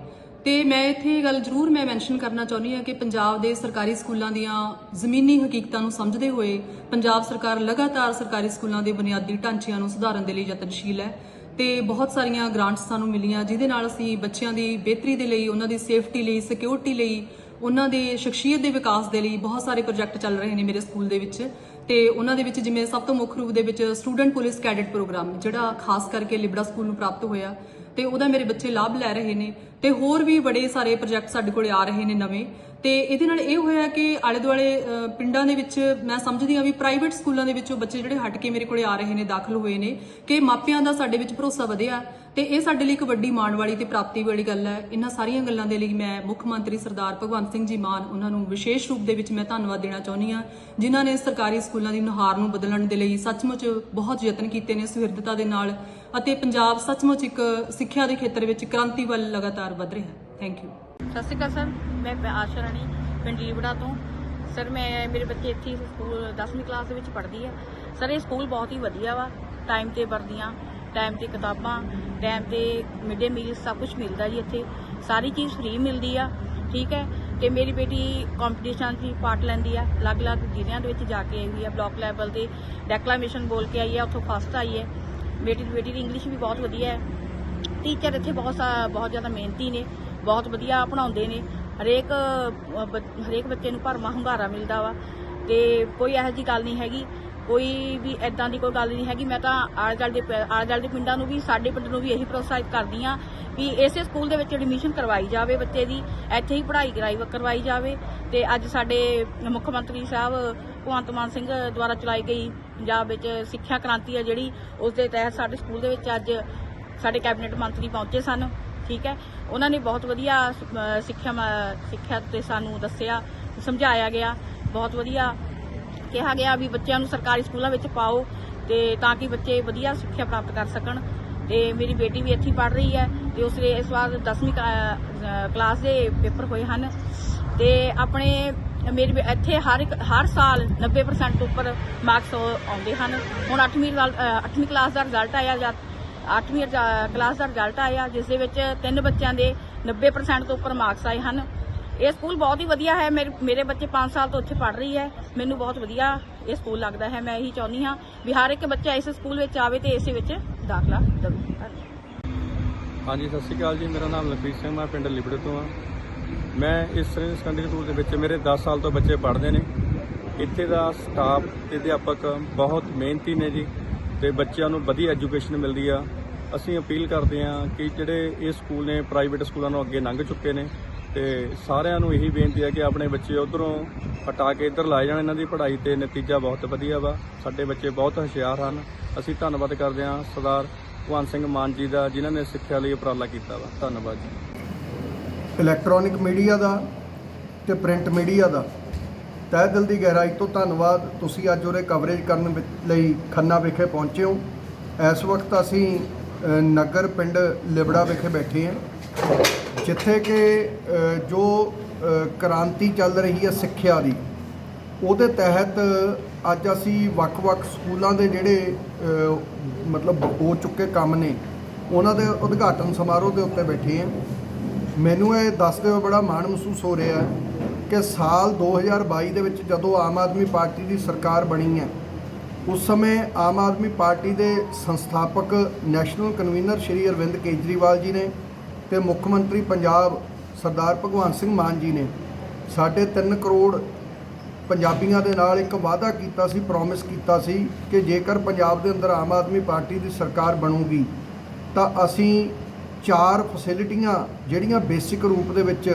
ਤੇ ਮੈਂ ਇੱਥੇ ਇਹ ਗੱਲ ਜ਼ਰੂਰ ਮੈਂ ਮੈਂਸ਼ਨ ਕਰਨਾ ਚਾਹੁੰਦੀ ਹਾਂ ਕਿ ਪੰਜਾਬ ਦੇ ਸਰਕਾਰੀ ਸਕੂਲਾਂ ਦੀਆਂ ਜ਼ਮੀਨੀ ਹਕੀਕਤਾਂ ਨੂੰ ਸਮਝਦੇ ਹੋਏ ਪੰਜਾਬ ਸਰਕਾਰ ਲਗਾਤਾਰ ਸਰਕਾਰੀ ਸਕੂਲਾਂ ਦੇ ਬੁਨਿਆਦੀ ਢਾਂਚਿਆਂ ਨੂੰ ਸੁਧਾਰਨ ਦੇ ਲਈ ਯਤਨਸ਼ੀਲ ਹੈ ਤੇ ਬਹੁਤ ਸਾਰੀਆਂ ਗ੍ਰਾਂਟਸ ਸਾਨੂੰ ਮਿਲੀਆਂ, ਜਿਹਦੇ ਨਾਲ ਅਸੀਂ ਬੱਚਿਆਂ ਦੀ ਬਿਹਤਰੀ ਦੇ ਲਈ, ਉਹਨਾਂ ਦੀ ਸੇਫਟੀ ਲਈ ਸਿਕਿਉਰਿਟੀ ਲਈ, ਉਹਨਾਂ ਦੇ ਸ਼ਖਸੀਅਤ ਦੇ ਵਿਕਾਸ ਦੇ ਲਈ ਬਹੁਤ ਸਾਰੇ ਪ੍ਰੋਜੈਕਟ ਚੱਲ ਰਹੇ ਨੇ ਮੇਰੇ ਸਕੂਲ ਦੇ ਵਿੱਚ ਤੇ ਉਹਨਾਂ ਦੇ ਵਿੱਚ ਜਿਵੇਂ ਸਭ ਤੋਂ ਮੁੱਖ ਰੂਪ ਦੇ ਵਿੱਚ ਸਟੂਡੈਂਟ ਪੁਲਿਸ ਕੈਡਟ ਪ੍ਰੋਗਰਾਮ ਜਿਹੜਾ ਖਾਸ ਕਰਕੇ ਲਿਬੜਾ ਸਕੂਲ ਨੂੰ ਪ੍ਰਾਪਤ ਹੋਇਆ ਤੇ ਉਹਦਾ ਮੇਰੇ ਬੱਚੇ ਲਾਭ ਲੈ ਰਹੇ ਨੇ ਤੇ ਹੋਰ ਵੀ ਬੜੇ ਸਾਰੇ ਪ੍ਰੋਜੈਕਟ ਸਾਡੇ ਕੋਲੇ ਆ ਰਹੇ ਨੇ ਨਵੇਂ। ਤੇ ਇਹਦੇ ਨਾਲ ਇਹ ਹੋਇਆ ਕਿ ਆਲੇ ਦੁਆਲੇ ਪਿੰਡਾਂ ਦੇ ਵਿੱਚ ਮੈਂ ਸਮਝਦੀ ਹਾਂ ਵੀ ਪ੍ਰਾਈਵੇਟ ਸਕੂਲਾਂ ਦੇ ਵਿੱਚੋਂ ਬੱਚੇ ਜਿਹੜੇ ਹਟ ਕੇ ਮੇਰੇ ਕੋਲੇ ਆ ਰਹੇ ਨੇ, ਦਾਖਲ ਹੋਏ ਨੇ, ਕਿ ਮਾਪਿਆਂ ਦਾ ਸਾਡੇ ਵਿੱਚ ਭਰੋਸਾ ਵਧਿਆ ਤੇ ਇਹ ਸਾਡੇ ਲਈ ਇੱਕ ਵੱਡੀ ਮਾਣ ਵਾਲੀ ਤੇ ਪ੍ਰਾਪਤੀ ਵਾਲੀ ਗੱਲ ਹੈ। ਇਹਨਾਂ ਸਾਰੀਆਂ ਗੱਲਾਂ ਦੇ ਲਈ ਮੈਂ ਮੁੱਖ ਮੰਤਰੀ ਸਰਦਾਰ ਭਗਵੰਤ ਸਿੰਘ ਜੀ ਮਾਨ ਉਹਨਾਂ ਨੂੰ ਵਿਸ਼ੇਸ਼ ਰੂਪ ਦੇ ਵਿੱਚ ਮੈਂ ਧੰਨਵਾਦ ਦੇਣਾ ਚਾਹੁੰਦੀ ਹਾਂ, ਜਿਨ੍ਹਾਂ ਨੇ ਸਰਕਾਰੀ ਸਕੂਲਾਂ ਦੀ ਨੁਹਾਰ ਨੂੰ ਬਦਲਣ ਦੇ ਲਈ ਸੱਚਮੁੱਚ ਬਹੁਤ ਯਤਨ ਕੀਤੇ ਨੇ ਸੁਹਿਰਦਤਾ ਦੇ ਨਾਲ। ਅਤੇ ਪੰਜਾਬ ਸੱਚਮੁੱਚ ਇੱਕ ਸਿੱਖਿਆ ਦੇ ਖੇਤਰ ਵਿੱਚ ਕ੍ਰਾਂਤੀ ਵੱਲ ਲਗਾਤਾਰ ਵਧ ਰਿਹਾ ਹੈ। ਥੈਂਕ ਯੂ ਸਤਿ ਸ਼੍ਰੀ ਅਕਾਲ ਸਰ, ਮੈਂ ਆਸ਼ਾ ਰਾਣੀ, ਪਿੰਡ ਲੀਬੜਾ ਤੋਂ। ਸਰ, ਮੈਂ, ਮੇਰੇ ਬੱਚੇ ਇੱਥੇ ਸਕੂਲ 10ਵੀਂ ਕਲਾਸ ਦੇ ਵਿੱਚ ਪੜ੍ਹਦੀ ਹੈ ਸਰ, ਇਹ ਸਕੂਲ ਬਹੁਤ ਹੀ ਵਧੀਆ ਵਾ। ਟਾਈਮ ਤੇ ਵਰਦੀਆਂ ਟਾਈਮ ਤੇ ਕਿਤਾਬਾਂ ਟਾਈਮ ਤੇ ਮਿਡ ਮੀਲ ਸਭ ਕੁਝ ਮਿਲਦਾ ਜੀ ਇੱਥੇ। ਸਾਰੀ ਚੀਜ਼ ਫ੍ਰੀ ਮਿਲਦੀ ਆ, ਠੀਕ ਹੈ? ਤੇ ਮੇਰੀ ਬੇਟੀ ਕੰਪੀਟੀਸ਼ਨ 'ਚ ਪਾਰਟ ਲੈਂਦੀ ਆ। ਅਲੱਗ-ਅਲੱਗ ਜ਼ਿਲ੍ਹਿਆਂ ਦੇ ਵਿੱਚ ਜਾ ਕੇ ਆਈ ਹੋਈ ਆ। ਬਲਾਕ ਲੈਵਲ ਤੇ ਡੈਕਲਾਮੇਸ਼ਨ ਬੋਲ ਕੇ ਆਈ ਆ, ਉੱਥੋਂ ਫਸਟ ਆਈ ਹੈ। ਬੇਟੀ ਬੇਟੀ ਦੀ ਇੰਗਲਿਸ਼ ਵੀ ਬਹੁਤ ਵਧੀਆ ਹੈ। ਟੀਚਰ ਇੱਥੇ ਬਹੁਤ ਸਾ- ਬਹੁਤ ਜ਼ਿਆਦਾ ਮਿਹਨਤੀ ਨੇ ਬਹੁਤ ਵਧੀਆ ਪੜ੍ਹਾਉਂਦੇ ਨੇ। ਹਰੇਕ ਅ, ਬ- ਹਰੇਕ ਬੱਚੇ ਨੂੰ ਭਰਮਾ ਹੁੰਗਾਰਾ ਮਿਲਦਾ ਵਾ। ਤੇ ਕੋਈ ਇਹੋ ਜਿਹੀ ਗੱਲ ਨਹੀਂ ਹੈਗੀ ਕੋਈ ਵੀ ਐਦਾਂ ਦੀ ਕੋਈ ਗੱਲ ਨਹੀਂ ਹੈਗੀ। ਮੈਂ ਤਾਂ ਆਲੇ ਦੁਆਲੇ ਦੇ ਪ- ਆਲੇ ਦੁਆਲੇ ਦੇ ਪਿੰਡਾਂ ਨੂੰ ਵੀ ਸਾਡੇ ਪਿੰਡ ਨੂੰ ਵੀ ਇਹੀ ਪ੍ਰੋਤਸਾਹਿਤ ਕਰਦੀ ਆ ਵੀ ਇਸੇ ਸਕੂਲ ਦੇ ਵਿੱਚ ਐਡਮਿਸ਼ਨ ਕਰਵਾਈ ਜਾਵੇ ਬੱਚੇ ਦੀ, ਇੱਥੇ ਹੀ ਪੜ੍ਹਾਈ ਕਰਾਈ ਕਰਵਾਈ ਜਾਵੇ। ਤੇ ਅੱਜ ਸਾਡੇ ਮੁੱਖ ਮੰਤਰੀ ਸਾਹਿਬ ਭਗਵੰਤ ਮਾਨ ਸਿੰਘ ਦੁਆਰਾ ਚਲਾਈ ਗਈ ਪੰਜਾਬ ਵਿੱਚ ਸਿੱਖਿਆ ਕ੍ਰਾਂਤੀ ਹੈ ਜਿਹੜੀ, ਉਸ ਦੇ ਤਹਿਤ ਸਾਡੇ ਸਕੂਲ ਦੇ ਵਿੱਚ ਅੱਜ ਸਾਡੇ ਕੈਬਨਿਟ ਮੰਤਰੀ ਪਹੁੰਚੇ ਸਨ, ਠੀਕ ਹੈ। ਉਹਨਾਂ ਨੇ ਬਹੁਤ ਵਧੀਆ ਸਿੱਖਿਆ ਸਿੱਖਿਆ ਤੇ ਸਾਨੂੰ ਦੱਸਿਆ, ਸਮਝਾਇਆ ਗਿਆ, ਬਹੁਤ ਵਧੀਆ ਕਿਹਾ ਗਿਆ ਵੀ ਬੱਚਿਆਂ ਨੂੰ ਸਰਕਾਰੀ ਸਕੂਲਾਂ ਵਿੱਚ ਪਾਓ ਤੇ ਤਾਂ ਕਿ ਬੱਚੇ ਵਧੀਆ ਸਿੱਖਿਆ ਪ੍ਰਾਪਤ ਕਰ ਸਕਣ। ਤੇ ਮੇਰੀ ਬੇਟੀ ਵੀ ਇੱਥੇ ਪੜ੍ਹ ਰਹੀ ਹੈ ਤੇ ਉਸਦੇ ਇਸ ਵਾਰ 10ਵੀਂ ਕਲਾਸ ਦੇ ਪੇਪਰ ਹੋਏ ਹਨ ਤੇ ਆਪਣੇ ਮੇਰੇ ਇੱਥੇ ਹਰ ਇੱਕ, ਹਰ ਸਾਲ 90% ਉੱਪਰ ਮਾਰਕਸ ਆਉਂਦੇ ਹਨ। ਹੁਣ 8ਵੀਂ 8ਵੀਂ ਕਲਾਸ ਦਾ ਰਿਜ਼ਲਟ ਆਇਆ ਜਾਂ 8ਵੀਂ ਕਲਾਸ ਦਾ ਰਿਜ਼ਲਟ ਆਇਆ, ਜਿਸ ਦੇ ਵਿੱਚ ਤਿੰਨ ਬੱਚਿਆਂ ਦੇ 90% ਤੋਂ ਉੱਪਰ ਮਾਰਕਸ ਆਏ ਹਨ। ਇਹ ਸਕੂਲ ਬਹੁਤ ਹੀ ਵਧੀਆ ਹੈ। ਮੇਰੇ ਮੇਰੇ ਬੱਚੇ 5 ਸਾਲ ਤੋਂ ਇੱਥੇ ਪੜ੍ਹ ਰਹੀ ਹੈ। ਮੈਨੂੰ ਬਹੁਤ ਵਧੀਆ ਇਹ ਸਕੂਲ ਲੱਗਦਾ ਹੈ। ਮੈਂ ਇਹੀ ਚਾਹੁੰਦੀ ਹਾਂ ਵੀ ਹਰ ਇੱਕ ਬੱਚਾ ਇਸ ਸਕੂਲ ਵਿੱਚ ਆਵੇ ਤੇ ਇਸੇ ਵਿੱਚ ਦਾਖਲਾ ਦੇਵੇ। ਹਾਂਜੀ, ਸਤਿ ਸ਼੍ਰੀ ਅਕਾਲ ਜੀ। ਮੇਰਾ ਨਾਮ ਲਖਵੀਰ ਸਿੰਘ, ਮੈਂ ਪਿੰਡ ਲਿਬੜੇ ਤੋਂ ਆ ਮੈਂ ਇਸ ਸ੍ਰੀ ਸੈਕੰਡਰੀ ਸਕੂਲ ਦੇ ਵਿੱਚ ਮੇਰੇ 10 ਸਾਲ ਤੋਂ ਬੱਚੇ ਪੜ੍ਹਦੇ ਨੇ। ਇੱਥੇ ਦਾ ਸਟਾਫ ਤੇ ਅਧਿਆਪਕ ਬਹੁਤ ਮਿਹਨਤੀ ਨੇ ਜੀ ਤੇ ਬੱਚਿਆਂ ਨੂੰ ਵਧੀਆ ਐਜੂਕੇਸ਼ਨ ਮਿਲਦੀ ਆ। ਅਸੀਂ ਅਪੀਲ ਕਰਦੇ ਆ ਕਿ ਜਿਹੜੇ ਇਹ ਸਕੂਲ ਨੇ ਪ੍ਰਾਈਵੇਟ ਸਕੂਲਾਂ ਨੂੰ ਅੱਗੇ ਲੰਘ ਚੁੱਕੇ ਨੇ ਤੇ ਸਾਰਿਆਂ ਨੂੰ ਇਹੀ ਬੇਨਤੀ ਹੈ ਕਿ ਆਪਣੇ ਬੱਚੇ ਉਧਰੋਂ ਹਟਾ ਕੇ ਇੱਧਰ ਲਾਏ ਜਾਣ ਇਹਨਾਂ ਦੀ ਪੜ੍ਹਾਈ ਤੇ ਨਤੀਜਾ ਬਹੁਤ ਵਧੀਆ ਵਾ। ਸਾਡੇ ਬੱਚੇ ਬਹੁਤ ਹੁਸ਼ਿਆਰ ਹਨ। ਅਸੀਂ ਧੰਨਵਾਦ ਕਰਦੇ ਹਾਂ ਸਰਦਾਰ ਭਗਵੰਤ ਸਿੰਘ ਮਾਨ ਜੀ ਦਾ, ਜਿਨ੍ਹਾਂ ਨੇ ਸਿੱਖਿਆ ਲਈ ਉਪਰਾਲਾ ਕੀਤਾ ਵਾ। ਧੰਨਵਾਦ ਜੀ। ਇਲੈਕਟ੍ਰੋਨਿਕ ਮੀਡੀਆ ਦਾ ਤੇ ਪ੍ਰਿੰਟ ਮੀਡੀਆ ਦਾ। ਤਹਿ ਦਿਲ ਦੀ ਗਹਿਰਾਈ ਤੋਂ ਧੰਨਵਾਦ। ਤੁਸੀਂ ਅੱਜ ਉਰੇ ਕਵਰੇਜ ਕਰਨ ਵਿ- ਲਈ ਖੰਨਾ ਵਿਖੇ ਪਹੁੰਚੇ ਹੋ। ਇਸ ਵਕਤ ਅਸੀਂ ਨਗਰ ਪਿੰਡ ਲਿਬੜਾ ਵਿਖੇ ਬੈਠੇ ਹਾਂ। ਜਿੱਥੇ ਕਿ ਜੋ ਕ੍ਰਾਂਤੀ ਚੱਲ ਰਹੀ ਹੈ ਸਿੱਖਿਆ ਦੀ, ਉਹਦੇ ਤਹਿਤ ਅੱਜ ਅਸੀਂ ਵੱਖ-ਵੱਖ ਸਕੂਲਾਂ ਦੇ ਜਿਹੜੇ ਮਤਲਬ ਹੋ ਚੁੱਕੇ ਕੰਮ ਨੇ, ਉਹਨਾਂ ਦੇ ਉਦਘਾਟਨ ਸਮਾਰੋਹ ਦੇ ਉੱਤੇ ਬੈਠੇ ਹਾਂ। ਮੈਨੂੰ ਇਹ ਦੱਸਦੇ ਹੋਏ ਬੜਾ ਮਾਣ ਮਹਿਸੂਸ ਹੋ ਰਿਹਾ ਹੈ ਕਿ ਸਾਲ 2022 ਦੇ ਵਿੱਚ ਜਦੋਂ ਆਮ ਆਦਮੀ ਪਾਰਟੀ ਦੀ ਸਰਕਾਰ ਬਣੀ ਹੈ, ਉਸ ਸਮੇਂ ਆਮ ਆਦਮੀ ਪਾਰਟੀ ਦੇ ਸੰਸਥਾਪਕ ਨੈਸ਼ਨਲ ਕਨਵੀਨਰ ਸ਼੍ਰੀ ਅਰਵਿੰਦ ਕੇਜਰੀਵਾਲ ਜੀ ਨੇ ਤੇ ਮੁੱਖ ਮੰਤਰੀ ਪੰਜਾਬ ਸਰਦਾਰ ਭਗਵੰਤ ਸਿੰਘ ਮਾਨ ਜੀ ਨੇ ਸਾਡੇ ਤਿੰਨ ਕਰੋੜ ਪੰਜਾਬੀਆਂ ਦੇ ਨਾਲ ਇੱਕ ਵਾਅਦਾ ਕੀਤਾ ਸੀ ਪ੍ਰੋਮਿਸ ਕੀਤਾ ਸੀ ਕਿ ਜੇਕਰ ਪੰਜਾਬ ਦੇ ਅੰਦਰ ਆਮ ਆਦਮੀ ਪਾਰਟੀ ਦੀ ਸਰਕਾਰ ਬਣੂਗੀ, ਤਾਂ ਅਸੀਂ ਚਾਰ ਫੈਸਿਲਿਟੀਆਂ ਜਿਹੜੀਆਂ ਬੇਸਿਕ ਰੂਪ ਦੇ ਵਿੱਚ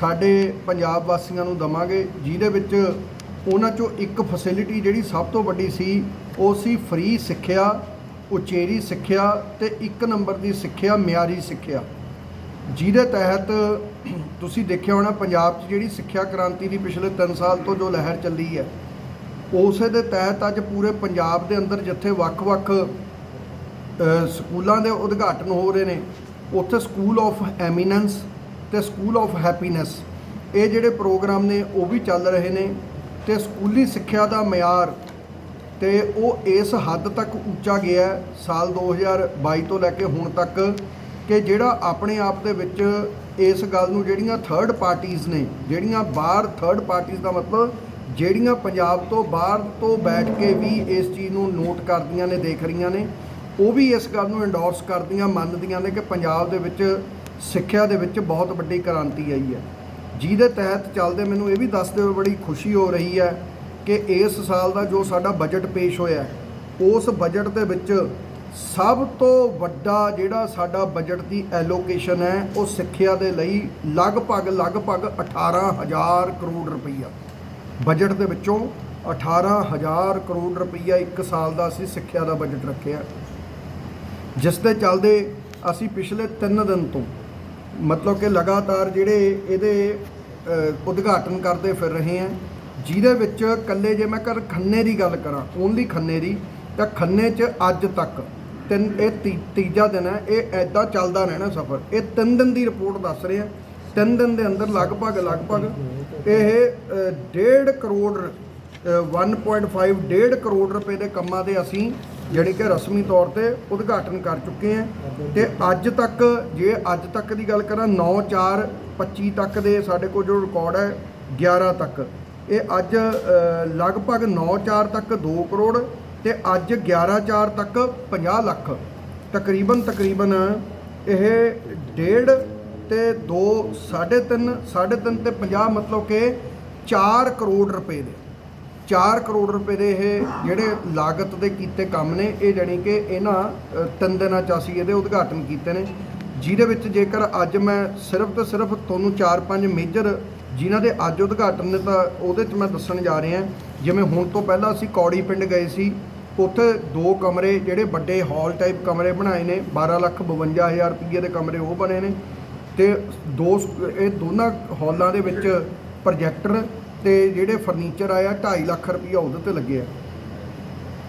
ਸਾਡੇ ਪੰਜਾਬ ਵਾਸੀਆਂ ਨੂੰ ਦਵਾਂਗੇ, ਜਿਹਦੇ ਵਿੱਚ ਉਹਨਾਂ ਚੋਂ ਇੱਕ ਫੈਸਿਲਿਟੀ ਜਿਹੜੀ ਸਭ ਤੋਂ ਵੱਡੀ ਸੀ, ਉਹ ਸੀ ਫ੍ਰੀ ਸਿੱਖਿਆ, ਉਚੇਰੀ ਸਿੱਖਿਆ ਤੇ ਇੱਕ ਨੰਬਰ ਦੀ ਸਿੱਖਿਆ, ਮਿਆਰੀ ਸਿੱਖਿਆ। ਜਿਹਦੇ ਤਹਿਤ ਤੁਸੀਂ ਦੇਖਿਆ ਹੋਣਾ ਪੰਜਾਬ 'ਚ ਜਿਹੜੀ ਸਿੱਖਿਆ ਕ੍ਰਾਂਤੀ ਦੀ ਪਿਛਲੇ 3 ਸਾਲ ਤੋਂ ਜੋ ਲਹਿਰ ਚੱਲੀ ਹੈ, ਉਸੇ ਦੇ ਤਹਿਤ ਅੱਜ ਪੂਰੇ ਪੰਜਾਬ ਦੇ ਅੰਦਰ ਜਿੱਥੇ ਵੱਖ-ਵੱਖ ਸਕੂਲਾਂ ਦੇ ਉਦਘਾਟਨ ਹੋ ਰਹੇ ਨੇ, ਉੱਥੇ ਸਕੂਲ ਆਫ ਐਮੀਨੈਂਸ ਤੇ ਸਕੂਲ ਆਫ ਹੈਪੀਨੈਸ ਇਹ ਜਿਹੜੇ ਪ੍ਰੋਗਰਾਮ ਨੇ ਉਹ ਵੀ ਚੱਲ ਰਹੇ ਨੇ ਤੇ ਸਕੂਲੀ ਸਿੱਖਿਆ ਦਾ ਮਿਆਰ ਤੇ ਉਹ ਇਸ ਹੱਦ ਤੱਕ ਉੱਚਾ ਗਿਆ ਹੈ, ਸਾਲ 2022 ਤੋਂ ਲੈ ਕੇ ਹੁਣ ਤੱਕ ਕਿ ਜਿਹੜਾ ਆਪਣੇ ਆਪ ਦੇ ਵਿੱਚ ਇਸ ਗੱਲ ਨੂੰ ਜਿਹੜੀਆਂ ਥਰਡ ਪਾਰਟੀਆਂ ਨੇ, ਜਿਹੜੀਆਂ ਬਾਹਰ ਥਰਡ ਪਾਰਟੀਆਂ ਦਾ ਮਤਲਬ ਜਿਹੜੀਆਂ ਪੰਜਾਬ ਤੋਂ ਬਾਹਰ ਤੋਂ ਬੈਠ ਕੇ ਵੀ ਇਸ ਚੀਜ਼ ਨੂੰ ਨੋਟ ਕਰਦੀਆਂ ਨੇ, ਦੇਖ ਰਹੀਆਂ ਨੇ, ਉਹ ਵੀ ਇਸ ਗੱਲ ਨੂੰ ਐਂਡੋਰਸ ਕਰਦੀਆਂ, ਮੰਨਦੀਆਂ ਨੇ ਕਿ ਪੰਜਾਬ ਦੇ ਵਿੱਚ ਸਿੱਖਿਆ ਦੇ ਵਿੱਚ ਬਹੁਤ ਵੱਡੀ ਕ੍ਰਾਂਤੀ ਆਈ ਹੈ। ਜਿਹਦੇ ਤਹਿਤ ਚੱਲਦੇ ਮੈਨੂੰ ਇਹ ਵੀ ਦੱਸਦੇ ਹੋਏ ਬੜੀ ਖੁਸ਼ੀ ਹੋ ਰਹੀ ਹੈ ਕਿ ਇਸ ਸਾਲ ਦਾ ਜੋ ਸਾਡਾ ਬਜਟ ਪੇਸ਼ ਹੋਇਆ, ਉਸ ਬਜਟ ਦੇ ਵਿੱਚ ਸਭ ਤੋਂ ਵੱਡਾ ਜਿਹੜਾ ਸਾਡਾ ਬਜਟ ਦੀ ਐਲੋਕੇਸ਼ਨ ਹੈ, ਉਹ ਸਿੱਖਿਆ ਦੇ ਲਈ ਲਗਭਗ ਲਗਭਗ 18000 ਕਰੋੜ ਰੁਪਈਆ। ਬਜਟ ਦੇ ਵਿੱਚੋਂ 18000 ਕਰੋੜ ਰੁਪਈਆ ਇੱਕ ਸਾਲ ਦਾ ਅਸੀਂ ਸਿੱਖਿਆ ਦਾ ਬਜਟ ਰੱਖਿਆ। ਜਿਸ ਦੇ ਚੱਲਦੇ ਅਸੀਂ ਪਿਛਲੇ 3 ਦਿਨ ਤੋਂ, ਮਤਲਬ ਕਿ ਲਗਾਤਾਰ ਜਿਹੜੇ ਇਹਦੇ ਉਦਘਾਟਨ ਕਰਦੇ ਫਿਰ ਰਹੇ ਹਾਂ, ਜਿਹਦੇ ਵਿੱਚ ਕੱਲੇ ਜੇ ਮੈਂ ਕਰ ਖੰਨੇ ਦੀ ਗੱਲ ਕਰਾਂ ਓਨਲੀ ਖੰਨੇ ਦੀ, ਤਾਂ ਖੰਨੇ 'ਚ ਅੱਜ ਤੱਕ ਤਿੰਨ ਇਹ ਤੀ- ਤੀਜਾ ਦਿਨ ਹੈ ਇਹ ਐਦਾਂ ਚੱਲਦਾ ਰਹਿਣਾ ਸਫ਼ਰ। ਇਹ ਤਿੰਨ ਦਿਨ ਦੀ ਰਿਪੋਰਟ ਦੱਸ ਰਹੇ ਰਿਹਾ ਤਿੰਨ ਦਿਨ ਦੇ ਅੰਦਰ ਲਗਭਗ ਲਗਭਗ ਇਹ ਅ, ਡੇਢ ਕਰੋੜ ਅ, 1.5 ਡੇਢ ਕਰੋੜ ਰੁਪਏ ਦੇ ਕੰਮਾਂ ਦੇ ਅਸੀਂ ਜਿਹੜੀ ਕਿ ਰਸਮੀ ਤੌਰ ਤੇ ਉਦਘਾਟਨ ਕਰ ਚੁੱਕੇ ਹਾਂ। ਤੇ ਅੱਜ ਤੱਕ ਜੇ ਅੱਜ ਤੱਕ ਦੀ ਗੱਲ ਕਰਾਂ 9 4 25 ਤੱਕ ਦੇ ਸਾਡੇ ਕੋਲ ਜੋ ਰਿਕਾਰਡ ਹੈ 11 ਤੱਕ। ਇਹ ਅੱਜ ਅ, ਲਗਭਗ 9 4 ਤੱਕ 2 ਕਰੋੜ ਤੇ ਅੱਜ 11 4 ਤੱਕ 50 ਲੱਖ। ਤਕਰੀਬਨ ਤਕਰੀਬਨ ਇਹ ਡੇਢ ਤੇ 2 3.5 3.5 ਤੇ 50 ਮਤਲਬ ਕਿ 4 ਕਰੋੜ ਰੁਪਏ ਦੇ। 4 ਕਰੋੜ ਰੁਪਏ ਦੇ ਇਹ ਜਿਹੜੇ ਲਾਗਤ ਦੇ ਕੀਤੇ ਕੰਮ ਨੇ, ਇਹ ਜਾਣੀ ਕਿ ਇਹਨਾਂ ਤਿੰਨ ਦਿਨਾਂ ਚ ਅਸੀਂ ਇਹਦੇ ਉਦਘਾਟਨ ਕੀਤੇ ਨੇ। ਜਿਹਦੇ ਵਿੱਚ ਜੇਕਰ ਅੱਜ ਮੈਂ ਸਿਰਫ ਤੇ ਸਿਰਫ ਤੁਹਾਨੂੰ 4-5 ਮੇਜਰ ਜਿਨ੍ਹਾਂ ਦੇ ਅੱਜ ਉਦਘਾਟਨ ਨੇ ਤਾਂ ਉਹਦੇ 'ਚ ਮੈਂ ਦੱਸਣ ਜਾ ਰਿਹਾ, ਜਿਵੇਂ ਹੁਣ ਤੋਂ ਪਹਿਲਾਂ ਅਸੀਂ ਕੌੜੀ ਪਿੰਡ ਗਏ ਸੀ, ਉੱਥੇ ਦੋ ਕਮਰੇ ਜਿਹੜੇ ਵੱਡੇ ਹਾਲ ਟਾਈਪ ਕਮਰੇ ਬਣਾਏ ਨੇ 12 ਲੱਖ 52000 ਰੁਪਏ ਦੇ ਕਮਰੇ ਉਹ ਬਣੇ ਨੇ, ਤੇ ਦੋ ਇਹ ਦੋਨਾਂ ਹਾਲਾਂ ਦੇ ਵਿੱਚ ਪ੍ਰੋਜੈਕਟਰ ਤੇ ਜਿਹੜੇ ਫਰਨੀਚਰ ਆਇਆ 2.5 ਲੱਖ ਰੁਪਈਆ ਉਹਦੇ ਤੇ ਲੱਗਿਆ।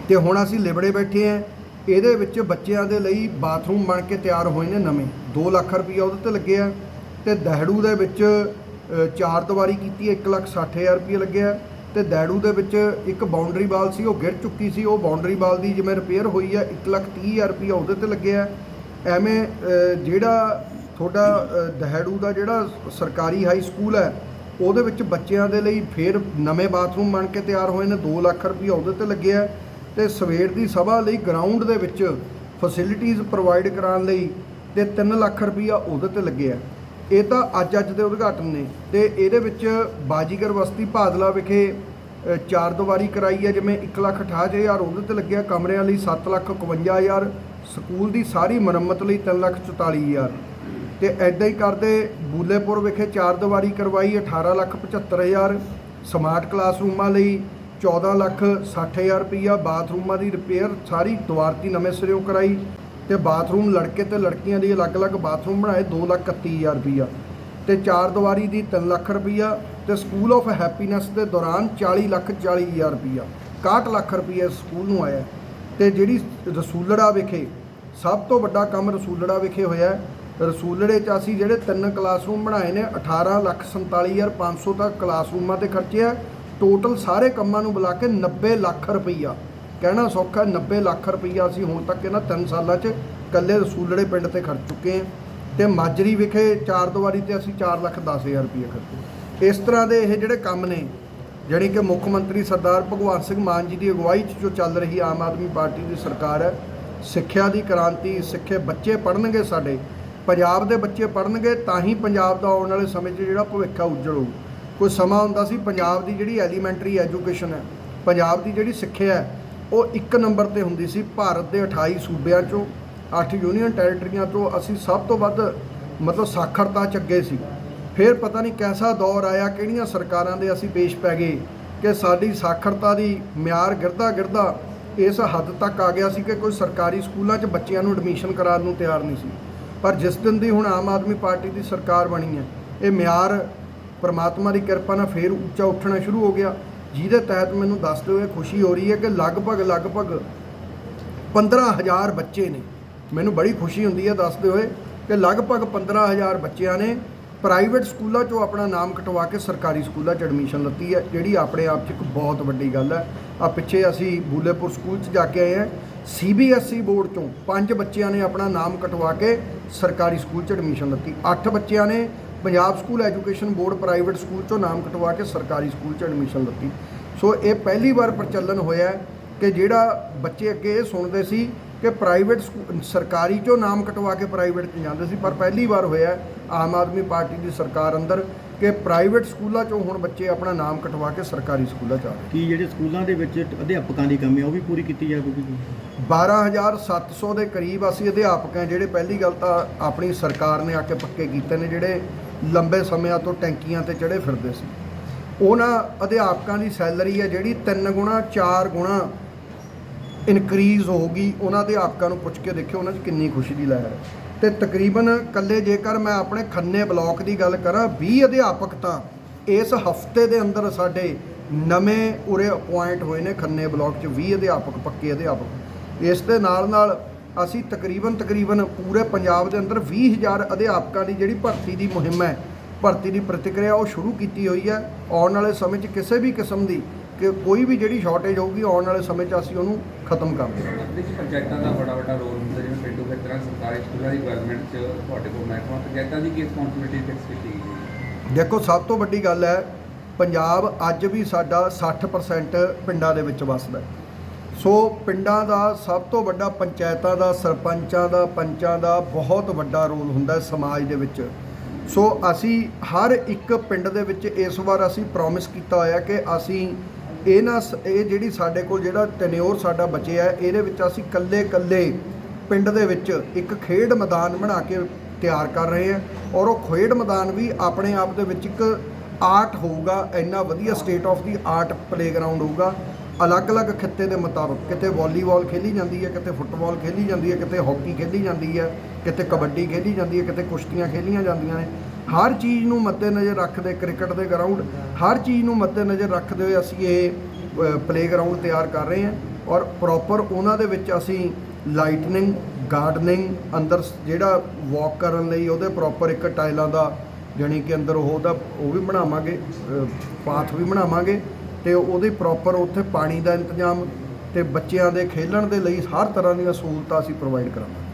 ਤੇ ਹੁਣ ਅਸੀਂ ਲਿਬੜੇ ਬੈਠੇ ਆ ਇਹਦੇ ਵਿੱਚ ਬੱਚਿਆਂ ਦੇ ਲਈ ਬਾਥਰੂਮ ਬਣ ਕੇ ਤਿਆਰ ਹੋਏ ਨੇ ਨਵੇਂ 2 ਲੱਖ ਰੁਪਈਆ ਉਹਦੇ ਤੇ ਲੱਗਿਆ, ਤੇ ਦਹਿੜੂ ਦੇ ਵਿੱਚ ਚਾਰ ਦੀਵਾਰੀ ਕੀਤੀ 1 ਲੱਖ 60000 ਰੁਪਏ ਲੱਗਿਆ ਤੇ ਦਹਿੜੂ ਦੇ ਵਿੱਚ ਇੱਕ ਬਾਉਂਡਰੀ ਵਾਲ ਸੀ, ਉਹ ਗਿਰ ਚੁੱਕੀ ਸੀ। ਉਹ ਬਾਉਂਡਰੀ ਵਾਲ ਦੀ ਜਿਵੇਂ ਰਿਪੇਅਰ ਹੋਈ ਹੈ 1 ਲੱਖ 30000 ਰੁਪਏ ਉਹਦੇ ਤੇ ਲੱਗਿਆ ਐਵੇਂ ਜਿਹੜਾ ਤੁਹਾਡਾ ਦਹਿੜੂ ਦਾ ਜਿਹੜਾ ਸਰਕਾਰੀ ਹਾਈ ਸਕੂਲ ਹੈ, ਉਹਦੇ ਵਿੱਚ ਬੱਚਿਆਂ ਦੇ ਲਈ ਫੇਰ ਨਵੇਂ ਬਾਥਰੂਮ ਬਣ ਕੇ ਤਿਆਰ ਹੋਏ ਨੇ 2 ਲੱਖ ਰੁਪਏ ਉਹਦੇ ਤੇ ਲੱਗਿਆ ਤੇ ਸਵੇਰ ਦੀ ਸਭਾ ਲਈ ਗਰਾਊਂਡ ਦੇ ਵਿੱਚ ਫੈਸਿਲਿਟੀਆਂ ਪ੍ਰੋਵਾਈਡ ਕਰਾਉਣ ਲਈ ਤੇ 3 ਲੱਖ ਰੁਪਈਆ ਉਹਦੇ ਤੇ ਲੱਗਿਆ ਇਹ ਤਾਂ ਅੱਜ ਅੱਜ ਦੇ ਉਦਘਾਟਨ ਨੇ ਤੇ ਇਹਦੇ ਵਿੱਚ ਬਾਜੀਗਰ ਬਸਤੀ ਭਾਦਲਾ ਵਿਖੇ ਚਾਰ ਦੀਵਾਰੀ ਕਰਾਈ ਹੈ, ਜਿਵੇਂ 1 ਲੱਖ 68000 ਉਹਦੇ ਤੇ ਲੱਗਿਆ ਕਮਰਿਆਂ ਲਈ 7 ਲੱਖ 51000 ਸਕੂਲ ਦੀ ਸਾਰੀ ਮੁਰੰਮਤ ਲਈ 3 ਲੱਖ 44000 ਤੇ ਐਦਾਂ ਹੀ ਕਰਦੇ ਬੂਲੇਪੁਰ ਵਿਖੇ ਚਾਰ ਦੀਵਾਰੀ ਕਰਵਾਈ 18 ਲੱਖ 75000 ਸਮਾਰਟ ਕਲਾਸਰੂਮਾਂ ਲਈ 14 ਲੱਖ 60000 ਰੁਪਈਆ, ਬਾਥਰੂਮਾਂ ਦੀ ਰਿਪੇਅਰ ਸਾਰੀ ਦੁਆਰਤੀ ਨਵੇਂ ਸਿਰਿਓਂ ਕਰਾਈ। ਤੇ ਬਾਥਰੂਮ ਲੜਕੇ ਤੇ ਲੜਕੀਆਂ ਦੀ ਅਲੱਗ-ਅਲੱਗ ਬਾਥਰੂਮ ਬਣਾਏ 2 ਲੱਖ 31000 ਰੁਪਈਆ। ਤੇ ਚਾਰ ਦੀਵਾਰੀ ਦੀ 3 ਲੱਖ ਰੁਪਈਆ ਤੇ ਸਕੂਲ ਆਫ ਹੈਪੀਨੈਸ ਦੇ ਦੌਰਾਨ 40 ਲੱਖ 40000 ਰੁਪਈਆ 61 ਲੱਖ ਰੁਪਈਆ ਸਕੂਲ ਨੂੰ ਆਇਆ। ਤੇ ਜਿਹੜੀ ਰਸੂਲੜਾ ਵਿਖੇ, ਸਭ ਤੋਂ ਵੱਡਾ ਕੰਮ ਰਸੂਲੜਾ ਵਿਖੇ ਹੋਇਆ ਰਸੂਲੜੇ 'ਚ ਅਸੀਂ ਜਿਹੜੇ ਤਿੰਨ ਕਲਾਸਰੂਮ ਬਣਾਏ ਨੇ 18 ਲੱਖ 47500 ਤੱਕ ਕਲਾਸਰੂਮਾਂ ਤੇ ਖਰਚਿਆ। ਟੋਟਲ ਸਾਰੇ ਕੰਮਾਂ ਨੂੰ ਬੁਲਾ ਕੇ 90 ਲੱਖ ਰੁਪਈਆ। ਕਹਿਣਾ ਸੌਖਾ 90 ਲੱਖ ਰੁਪਈਆ ਅਸੀਂ ਹੁਣ ਤੱਕ ਇਹਨਾਂ 3 ਸਾਲਾਂ 'ਚ ਇਕੱਲੇ ਰਸੂਲੜੇ ਪਿੰਡ ਤੇ ਖਰਚ ਚੁੱਕੇ ਹਾਂ ਤੇ ਮਾਜਰੀ ਵਿਖੇ ਚਾਰ ਦੁਆਰੀ ਤੇ ਅਸੀਂ 4 ਲੱਖ 10 ਹਜ਼ਾਰ ਰੁਪਈਆ ਖਰਚੇ ਇਸ ਤਰ੍ਹਾਂ ਦੇ ਇਹ ਜਿਹੜੇ ਕੰਮ ਨੇ ਜਿਹੜੀ ਕਿ ਮੁੱਖ ਮੰਤਰੀ ਸਰਦਾਰ ਭਗਵੰਤ ਸਿੰਘ ਮਾਨ ਜੀ ਦੀ ਅਗਵਾਈ 'ਚ ਜੋ ਚੱਲ ਰਹੀ ਆਮ ਆਦਮੀ ਪਾਰਟੀ ਦੀ ਸਰਕਾਰ ਹੈ, ਸਿੱਖਿਆ ਦੀ ਕ੍ਰਾਂਤੀ, ਸਿੱਖੇ ਬੱਚੇ ਪੜ੍ਹਨਗੇ ਸਾਡੇ, ਪੰਜਾਬ ਦੇ ਬੱਚੇ ਪੜ੍ਹਨਗੇ ਤਾਂ ਹੀ ਪੰਜਾਬ ਦਾ ਆਉਣ ਵਾਲੇ ਸਮੇਂ 'ਚ ਜਿਹੜਾ ਭਵਿੱਖ ਆ ਉੱਜਲ ਕੋਈ ਸਮਾਂ ਹੁੰਦਾ ਸੀ, ਪੰਜਾਬ ਦੀ ਜਿਹੜੀ ਐਲੀਮੈਂਟਰੀ ਐਜੂਕੇਸ਼ਨ ਹੈ, ਪੰਜਾਬ ਦੀ ਜਿਹੜੀ ਸਿੱਖਿਆ ਹੈ ਉਹ ਇੱਕ ਨੰਬਰ ਤੇ ਹੁੰਦੀ ਸੀ ਭਾਰਤ ਦੇ 28 ਸੂਬਿਆਂ 'ਚੋਂ 8 ਯੂਨੀਅਨ ਟੈਰੀਟਰੀਆਂ ਤੋਂ ਅਸੀਂ ਸਭ ਤੋਂ ਵੱਧ ਮਤਲਬ ਸਾਖਰਤਾ 'ਚ ਅੱਗੇ ਸੀ। ਫਿਰ ਪਤਾ ਨਹੀਂ ਕੈਸਾ ਦੌਰ ਆਇਆ, ਕਿਹੜੀਆਂ ਸਰਕਾਰਾਂ ਦੇ ਅਸੀਂ ਪੇਸ਼ ਪੈ ਗਏ ਕਿ ਸਾਡੀ ਸਾਖਰਤਾ ਦੀ ਮਿਆਰ ਗਿਰਦਾ ਗਿਰਦਾ ਇਸ ਹੱਦ ਤੱਕ ਆ ਗਿਆ ਸੀ ਕਿ ਕੋਈ ਸਰਕਾਰੀ ਸਕੂਲਾਂ 'ਚ ਬੱਚਿਆਂ ਨੂੰ ਐਡਮਿਸ਼ਨ ਕਰਾਉਣ ਨੂੰ ਤਿਆਰ ਨਹੀਂ ਸੀ। ਪਰ ਜਿਸ ਦਿਨ ਦੀ ਹੁਣ ਆਮ ਆਦਮੀ ਪਾਰਟੀ ਦੀ ਸਰਕਾਰ ਬਣੀ ਹੈ, ਇਹ ਮਿਆਰ ਪਰਮਾਤਮਾ ਦੀ ਕਿਰਪਾ ਨਾਲ ਫੇਰ ਉੱਚਾ ਉੱਠਣਾ ਸ਼ੁਰੂ ਹੋ ਗਿਆ। ਜਿਹਦੇ ਤਹਿਤ ਮੈਨੂੰ ਦੱਸਦੇ ਹੋਏ ਖੁਸ਼ੀ ਹੋ ਰਹੀ ਹੈ ਕਿ ਲਗਭਗ ਲਗਭਗ 15000 ਬੱਚੇ ਨੇ। ਮੈਨੂੰ ਬੜੀ ਖੁਸ਼ੀ ਹੁੰਦੀ ਹੈ ਦੱਸਦੇ ਹੋਏ ਕਿ ਲਗਭਗ 15000 ਬੱਚਿਆਂ ਨੇ ਪ੍ਰਾਈਵੇਟ ਸਕੂਲਾਂ 'ਚੋਂ ਆਪਣਾ ਨਾਮ ਕਟਵਾ ਕੇ ਸਰਕਾਰੀ ਸਕੂਲਾਂ 'ਚ ਐਡਮਿਸ਼ਨ ਲੱਤੀ ਹੈ, ਜਿਹੜੀ ਆਪਣੇ ਆਪ 'ਚ ਇੱਕ ਬਹੁਤ ਵੱਡੀ ਗੱਲ ਹੈ। ਆ ਪਿੱਛੇ ਅਸੀਂ ਬੂਲੇਪੁਰ ਸਕੂਲ 'ਚ ਜਾ ਕੇ ਆਏ ਹਾਂ। ਸੀਬੀਐਸਈ ਬੋਰਡ 'ਚੋਂ ਪੰਜ ਬੱਚਿਆਂ ਨੇ ਆਪਣਾ ਨਾਮ ਕਟਵਾ ਕੇ ਸਰਕਾਰੀ ਸਕੂਲ 'ਚ ਐਡਮਿਸ਼ਨ ਲੱਤੀ। ਅੱਠ ਬੱਚਿਆਂ ਨੇ Punjab school education board private school 'ਚੋਂ ਨਾਮ ਕਟਵਾ ਕੇ ਸਰਕਾਰੀ ਸਕੂਲ 'ਚ ਐਡਮਿਸ਼ਨ ਲੱਤੀ ਸੋ ਇਹ ਪਹਿਲੀ ਵਾਰ ਪ੍ਰਚਲਨ ਹੋਇਆ ਕਿ ਜਿਹੜਾ ਬੱਚੇ ਅੱਗੇ ਇਹ ਸੁਣਦੇ ਸੀ ਕਿ ਪ੍ਰਾਈਵੇਟ ਸਰਕਾਰੀ ਚੋਂ ਨਾਮ ਕਟਵਾ ਕੇ ਪ੍ਰਾਈਵੇਟ 'ਚ ਜਾਂਦੇ ਸੀ ਪਰ ਪਹਿਲੀ ਵਾਰ ਹੋਇਆ ਆਮ ਆਦਮੀ ਪਾਰਟੀ ਦੀ ਸਰਕਾਰ ਅੰਦਰ ਕਿ ਪ੍ਰਾਈਵੇਟ ਸਕੂਲਾਂ ਚੋਂ ਹੁਣ ਬੱਚੇ ਆਪਣਾ ਨਾਮ ਕਟਵਾ ਕੇ ਸਰਕਾਰੀ ਸਕੂਲਾਂ 'ਚ ਆ ਰਹੇ। ਕੀ ਜਿਹੜੇ ਸਕੂਲਾਂ ਦੇ ਵਿੱਚ ਅਧਿਆਪਕਾਂ ਦੀ ਕਮੀ ਆ ਉਹ ਵੀ ਪੂਰੀ ਕੀਤੀ ਜਾਵੇਗੀ 12700 ਦੇ ਕਰੀਬ ਅਸੀਂ ਅਧਿਆਪਕ ਹਾਂ ਜਿਹੜੇ ਪਹਿਲੀ ਗੱਲ ਤਾਂ ਆਪਣੀ ਸਰਕਾਰ ਨੇ ਆ ਕੇ ਪੱਕੇ ਕੀਤੇ ਨੇ ਜਿਹੜੇ ਲੰਬੇ ਸਮਿਆਂ ਤੋਂ ਟੈਂਕੀਆਂ ਤੇ ਚੜੇ ਫਿਰਦੇ ਸੀ। ਉਹਨਾਂ ਅਧਿਆਪਕਾਂ ਦੀ ਸੈਲਰੀ ਹੈ ਜਿਹੜੀ 3 ਗੁਣਾ 4 ਗੁਣਾ ਇਨਕਰੀਜ਼ ਹੋਊਗੀ ਉਹਨਾਂ ਅਧਿਆਪਕਾਂ ਨੂੰ ਪੁੱਛ ਕੇ ਦੇਖਿਓ ਉਹਨਾਂ 'ਚ ਕਿੰਨੀ ਖੁਸ਼ੀ ਦੀ ਲਹਿਰ ਹੈ। ਤੇ ਤਕਰੀਬਨ ਕੱਲੇ ਜੇਕਰ ਮੈਂ ਆਪਣੇ ਖੰਨੇ ਬਲਾਕ ਦੀ ਗੱਲ ਕਰਾਂ 20 ਅਧਿਆਪਕ ਤਾਂ ਇਸ ਹਫ਼ਤੇ ਦੇ ਅੰਦਰ ਸਾਡੇ ਨਵੇਂ ਉਰੇ ਅਪਾਇੰਟ ਹੋਏ ਨੇ ਖੰਨੇ ਬਲਾਕ 'ਚ 20 ਅਧਿਆਪਕ, ਪੱਕੇ ਅਧਿਆਪਕ। ਇਸ ਦੇ ਨਾਲ ਨਾਲ ਅਸੀਂ ਤਕਰੀਬਨ ਤਕਰੀਬਨ ਪੂਰੇ ਪੰਜਾਬ ਦੇ ਅੰਦਰ 20000 ਅਧਿਆਪਕਾਂ ਦੀ ਜਿਹੜੀ ਭਰਤੀ ਦੀ ਮੁਹਿੰਮ ਹੈ ਭਰਤੀ ਦੀ ਪ੍ਰਤੀਕਿਰਿਆ ਉਹ ਸ਼ੁਰੂ ਕੀਤੀ ਹੋਈ ਹੈ। ਆਉਣ ਵਾਲੇ ਸਮੇਂ 'ਚ ਕਿਸੇ ਵੀ ਕਿਸਮ ਦੀ ਕਿ ਕੋਈ ਵੀ ਜਿਹੜੀ ਸ਼ਾਰਟੇਜ ਹੋਊਗੀ ਆਉਣ ਵਾਲੇ ਸਮੇਂ 'ਚ ਅਸੀਂ ਉਹਨੂੰ ਖਤਮ ਕਰ ਦੇਵਾਂਗੇ। ਦੇਖੀ ਪੰਚਾਇਤਾਂ ਦਾ ਬੜਾ ਵੱਡਾ ਰੋਲ ਹੁੰਦਾ ਜਿਵੇਂ ਪਿੰਡੂ ਖੇਤਰਾਂ ਸਰਕਾਰੀ ਸਕੂਲਾਂ ਦੀ ਗਵਰਨਮੈਂਟ 'ਚ ਤੁਹਾਡੇ ਕੋਲ ਮਹਿਕਮਾ ਪੰਚਾਇਤਾਂ ਦੀ ਕੀ ਰਿਸਪੌਂਸਿਬਿਲਟੀ ਫਿਕਸ ਕੀਤੀ ਗਈ ਹੈ ਦੇਖੋ ਸਭ ਤੋਂ ਵੱਡੀ ਗੱਲ ਹੈ ਪੰਜਾਬ ਅੱਜ ਵੀ ਸਾਡਾ 60% ਪਿੰਡਾਂ ਦੇ ਵਿੱਚ ਵੱਸਦਾ ਹੈ। ਸੋ ਪਿੰਡਾਂ ਦਾ ਸਭ ਤੋਂ ਵੱਡਾ ਪੰਚਾਇਤਾਂ ਦਾ, ਸਰਪੰਚਾਂ ਦਾ, ਪੰਚਾਂ ਦਾ ਬਹੁਤ ਵੱਡਾ ਰੋਲ ਹੁੰਦਾ ਹੈ ਸਮਾਜ ਦੇ ਵਿੱਚ। ਸੋ ਅਸੀਂ ਹਰ ਇੱਕ ਪਿੰਡ ਦੇ ਵਿੱਚ ਇਸ ਵਾਰ ਅਸੀਂ ਪ੍ਰੋਮਿਸ ਕੀਤਾ ਹੋਇਆ ਕਿ ਅਸੀਂ ਇਹਨਾਂ ਸ- ਇਹ ਜਿਹੜੀ ਸਾਡੇ ਕੋਲ ਜਿਹੜਾ ਟੈਨਿਓਰ ਸਾਡਾ ਬਚਿਆ ਹੈ, ਇਹਦੇ ਵਿੱਚ ਅਸੀਂ ਕੱਲੇ ਕੱਲੇ ਪਿੰਡ ਦੇ ਵਿੱਚ ਇੱਕ ਖੇਡ ਮੈਦਾਨ ਬਣਾ ਕੇ ਤਿਆਰ ਕਰ ਰਹੇ ਹਾਂ ਔਰ ਉਹ ਖੇਡ ਮੈਦਾਨ ਵੀ ਆਪਣੇ ਆਪ ਦੇ ਵਿੱਚ ਇੱਕ ਆਰਟ ਹੋਊਗਾ, ਇੰਨਾ ਵਧੀਆ state of the art playground ਹੋਊਗਾ। ਅਲੱਗ-ਅਲੱਗ ਖਿੱਤੇ ਦੇ ਮੁਤਾਬਕ ਕਿਤੇ ਵਾਲੀਬਾਲ ਖੇਲੀ ਜਾਂਦੀ ਹੈ, ਕਿਤੇ ਫੁੱਟਬਾਲ ਖੇਲੀ ਜਾਂਦੀ ਹੈ, ਕਿਤੇ ਹਾਕੀ ਖੇਲੀ ਜਾਂਦੀ ਹੈ, ਕਿਤੇ ਕਬੱਡੀ ਖੇਲੀ ਜਾਂਦੀ ਹੈ, ਕਿਤੇ ਕੁਸ਼ਤੀਆਂ ਖੇਲੀਆਂ ਜਾਂਦੀਆਂ ਨੇ। ਹਰ ਚੀਜ਼ ਨੂੰ ਮੱਦੇਨਜ਼ਰ ਰੱਖਦੇ ਕ੍ਰਿਕਟ ਦੇ ਗਰਾਊਂਡ, ਹਰ ਚੀਜ਼ ਨੂੰ ਮੱਦੇਨਜ਼ਰ ਰੱਖਦੇ ਹੋਏ ਅਸੀਂ ਇਹ ਪਲੇਗਰਾਉਂਡ ਤਿਆਰ ਕਰ ਰਹੇ ਹਾਂ ਔਰ ਪ੍ਰੋਪਰ ਉਹਨਾਂ ਦੇ ਵਿੱਚ ਅਸੀਂ ਲਾਈਟਨਿੰਗ ਗਾਰਡਨਿੰਗ ਅੰਦਰ ਜਿਹੜਾ ਵਾਕ ਕਰਨ ਲਈ ਉਹਦੇ ਪ੍ਰੋਪਰ ਇੱਕ ਟਾਈਲਾਂ ਦਾ ਜਾਣੀ ਕਿ ਅੰਦਰ ਉਹਦਾ, ਉਹ ਵੀ ਬਣਾਵਾਂਗੇ ਪਾਥ ਵੀ ਬਣਾਵਾਂਗੇ। ਤੇ ਉਹਦੇ ਪ੍ਰੋਪਰ ਉੱਥੇ ਪਾਣੀ ਦਾ ਇੰਤਜ਼ਾਮ ਤੇ ਬੱਚਿਆਂ ਦੇ ਖੇਲਣ ਦੇ ਲਈ ਹਰ ਤਰ੍ਹਾਂ ਦੀਆਂ ਸਹੂਲਤਾਂ ਅਸੀਂ ਪ੍ਰੋਵਾਈਡ ਕਰਾਂਗੇ